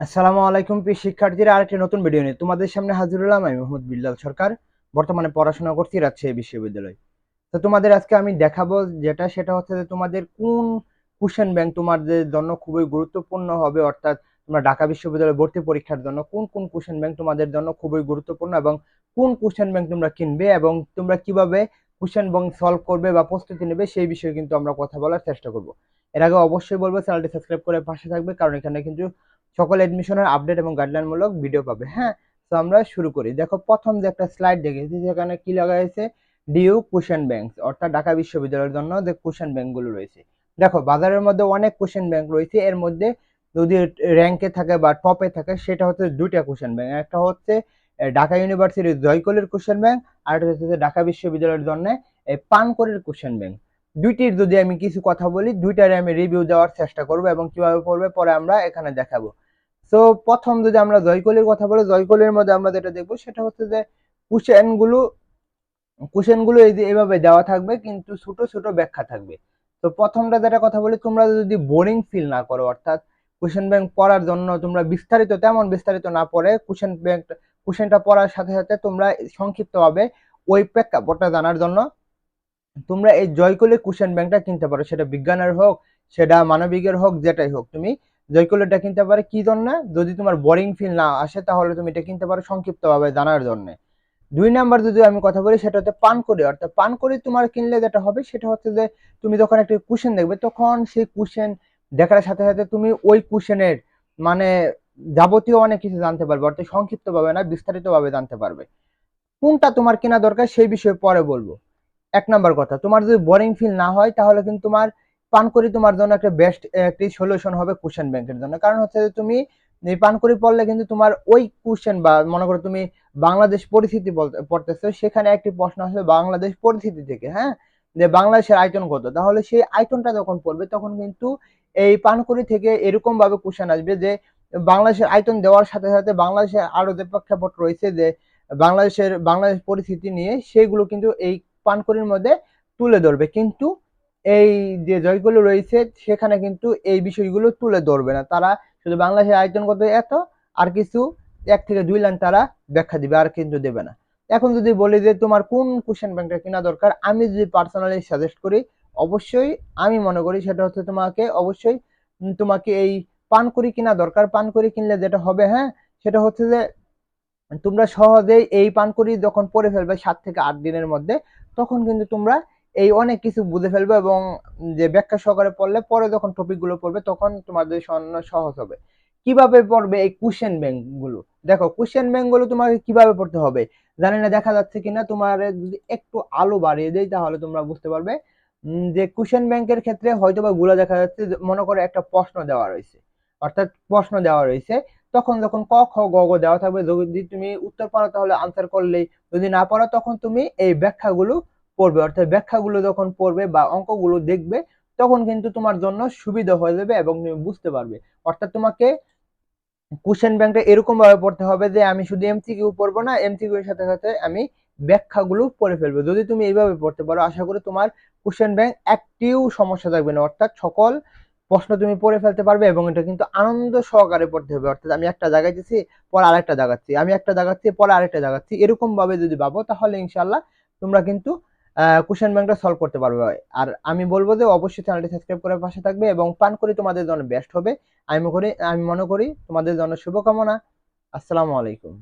আসসালামু আলাইকুম প্রিয় শিক্ষার্থীরা, আরেকটি নতুন ভিডিও নিয়ে তোমাদের সামনে হাজির হলাম আমি মোহাম্মদ বিল্লাল সরকার, বর্তমানে পড়াশোনা করছি রাজশাহী বিশ্ববিদ্যালয়। তো তোমাদের আজকে আমি দেখাবো যেটা, সেটা হচ্ছে যে তোমাদের কোন কোশ্চেন ব্যাংক তোমাদের জন্য খুবই গুরুত্বপূর্ণ হবে, অর্থাৎ তোমরা ঢাকা বিশ্ববিদ্যালয়ে ভর্তি পরীক্ষার জন্য কোন কোন কোশ্চেন ব্যাংক তোমাদের জন্য খুবই গুরুত্বপূর্ণ এবং কোন কোশ্চেন ব্যাংক তোমরা কিনবে এবং তোমরা কীভাবে কোশ্চেন ব্যাংক সলভ করবে বা প্রস্তুতি নেবে, সেই বিষয়ে কিন্তু আমরা কথা বলার চেষ্টা করব। এর আগে অবশ্যই বলব, চ্যানেলটি সাবস্ক্রাইব করে পাশে থাকবে, কারণ এখানে কিন্তু সকল এডমিশনের আপডেট এবং গাইডলাইনমূলক ভিডিও পাবে। হ্যাঁ তো আমরা শুরু করি। দেখো, প্রথম যে একটা স্লাইড দেখেছি সেখানে কি লাগা হয়েছে? ডিউ কুশন ব্যাংক অর্থাৎ ঢাকা বিশ্ববিদ্যালয়ের জন্য যে কুশন ব্যাংকগুলো রয়েছে। দেখো, বাজারের মধ্যে অনেক কুশন ব্যাংক রয়েছে। এর মধ্যে যদি র্যাঙ্কে থাকে বা টপে থাকে, সেটা হচ্ছে দুইটা কুশন ব্যাংক একটা হচ্ছে ঢাকা ইউনিভার্সিটির জয়কলের কুশন ব্যাংক আর হচ্ছে ঢাকা বিশ্ববিদ্যালয়ের জন্য পানকরের কুশন ব্যাংক দুইটির যদি আমি কিছু কথা বলি, দুইটারে আমি রিভিউ দেওয়ার চেষ্টা করব এবং কীভাবে পড়বে পরে আমরা এখানে দেখাবো। সো প্রথম যদি আমরা জয়কলির কথা বলি, জয়কলির মধ্যে আমরা যেটা দেখব সেটা হচ্ছে যে কুশনগুলো কুশনগুলো এই যে এভাবে দেওয়া থাকবে কিন্তু ছোট ছোট ব্যাখ্যা থাকবে। তো প্রথমটা যেটা কথা বলি, তোমরা যদি বোরিং ফিল না করো, অর্থাৎ কুশন ব্যাংক পড়ার জন্য তোমরা বিস্তারিত, তেমন বিস্তারিত না পড়ে কুশন ব্যাংক কুশনটা পড়ার সাথে সাথে তোমরা সংক্ষিপ্তভাবে ওই প্রেক্ষাপটটা জানার জন্য তোমরা এই জয়কলি কুশন ব্যাংকটা কিনতে পারো। সেটা বিজ্ঞানের হোক, সেটা মানবিকের হোক, যেটাই হোক। তুমি জয়কলিটা কিনতে পারো কি জন্য? যদি তোমার বোরিং ফিল না আসে, তাহলে তুমি এটা কিনতে পারো সংক্ষিপ্তভাবে জানার জন্য। দুই নাম্বার যদি আমি কথা বলি, সেটা হচ্ছে পান করি অর্থাৎ পান করি তোমার কিনলে যেটা হবে, সেটা হচ্ছে যে তুমি যখন একটা কুশন দেখবে, তখন সেই কুশন দেখার সাথে সাথে তুমি ওই কুশনের মানে যাবতীয় অনেক কিছু জানতে পারবে। অর্থাৎ সংক্ষিপ্তভাবে না বিস্তারিতভাবে জানতে পারবে। কোনটা তোমার কেনা দরকার, সেই বিষয়ে পরে বলব। এক নাম্বার কথা, তোমার যদি বোরিং ফিল না হয়, তাহলে কিন্তু তোমার পানকরি তোমার জন্য একটা বেস্ট একটি সলিউশন হবে কুশন ব্যাংকের জন্য। কারণ হচ্ছে যে তুমি পানকরি পড়লে কিন্তু তোমার ওই কুশন বা মনে করো তুমি বাংলাদেশ পরিস্থিতি পড়তেছো, সেখানে একটি প্রশ্ন আসবে বাংলাদেশ পরিস্থিতি থেকে হ্যাঁ? যে বাংলাদেশের আয়তন কত? তাহলে সেই আয়তনটা যখন পড়বে, তখন কিন্তু এই পানকরি থেকে এরকম ভাবে কোশ্চেন আসবে যে বাংলাদেশের আয়তন দেওয়ার সাথে সাথে বাংলাদেশের আরও যে প্রেক্ষাপট রয়েছে যে বাংলাদেশের, বাংলাদেশ পরিস্থিতি নিয়ে, সেগুলো কিন্তু এই পানকরির মধ্যে তুলে ধরবে। কিন্তু এই যে জয়গুলো রয়েছে, সেখানে কিন্তু এই বিষয়গুলো তুলে ধরবে না। তারা শুধু বাংলাদেশের আয়োজন করতে এত, আর কিছু এক থেকে দুই লাইন তারা ব্যাখ্যা দিবে, আর কিন্তু দেবে না। এখন যদি বলি যে তোমার কোন কোশ্চেন ব্যাংকটা কেনা দরকার, আমি যদি পার্সোনালি সাজেস্ট করি, অবশ্যই আমি মনে করি সেটা হচ্ছে তোমাকে অবশ্যই তোমাকে এই পানকরি কিনা দরকার। পানকরি কিনলে যেটা হবে হ্যাঁ সেটা হচ্ছে যে তোমরা সহজেই এই পানকরি যখন পরে ফেলবে সাত থেকে আট দিনের মধ্যে, তখন কিন্তু তোমরা এই অনেক কিছু বুঝে ফেলবে এবং যে ব্যাখ্যা সহকারে পড়লে পরে যখন টপিকগুলো পড়বে তখন তোমাদের স্বর্ণ সহজ হবে। কীভাবে পড়বে এই কুশন ব্যাংকগুলো? দেখো কুশন ব্যাংকগুলো তোমাকে কীভাবে পড়তে হবে? জানি না, দেখা যাচ্ছে কিনা তোমার যদি একটু আলো বাড়িয়ে দেয় তাহলে তোমরা বুঝতে পারবে। যে কুশন ব্যাংকের ক্ষেত্রে হয়তো বা গুলো দেখা যাচ্ছে মনে করো একটা প্রশ্ন দেওয়া রয়েছে। অর্থাৎ প্রশ্ন দেওয়া রয়েছে। তখন যখন ক, খ, গ গ দেওয়া থাকবে, যদি তুমি উত্তর পারো তাহলে আনসার করলেই, যদি না পারো তখন তুমি এই ব্যাখ্যাগুলো পড়বে। অর্থাৎ ব্যাখ্যাগুলো যখন পড়বে বা অঙ্কগুলো দেখবে, তখন কিন্তু তোমার জন্য সুবিধা হয়ে যাবে এবং তুমি বুঝতে পারবে। অর্থাৎ তোমাকে কোশ্চেন ব্যাংকটা এরকম ভাবে পড়তে হবে যে, আমি শুধু এমসিকিউ পড়ব না এমসিকিউ এর সাথে সাথে আমি ব্যাখ্যাগুলো পড়ে ফেলব। যদি তুমি এইভাবে পড়তে পারো, আশা করি তোমার কোশ্চেন ব্যাংক একটিও সমস্যা থাকবে না। অর্থাৎ সকল প্রশ্ন তুমি পড়ে ফেলতে পারবে এবং এটা কিন্তু আনন্দ সহকারে পড়তে হবে। অর্থাৎ আমি একটা জায়গায় যাচ্ছি, পরে আরেকটা জায়গাচ্ছি আমি একটা জায়গাচ্ছি পরে আরেকটা জায়গাচ্ছি এরকম ভাবে যদি ভাবো, তাহলে ইনশাল্লাহ তোমরা কিন্তু কোশ্চেন ব্যাংকটা সলভ করতে পারবে। আর আমি বলব যে, অবশ্যই চ্যানেলটি সাবস্ক্রাইব করে পাশে থাকবে এবং পান করি তোমাদের জন্য বেস্ট হবে। আমি করি, আমি মনে করি তোমাদের জন্য শুভকামনা। আসসালামু আলাইকুম।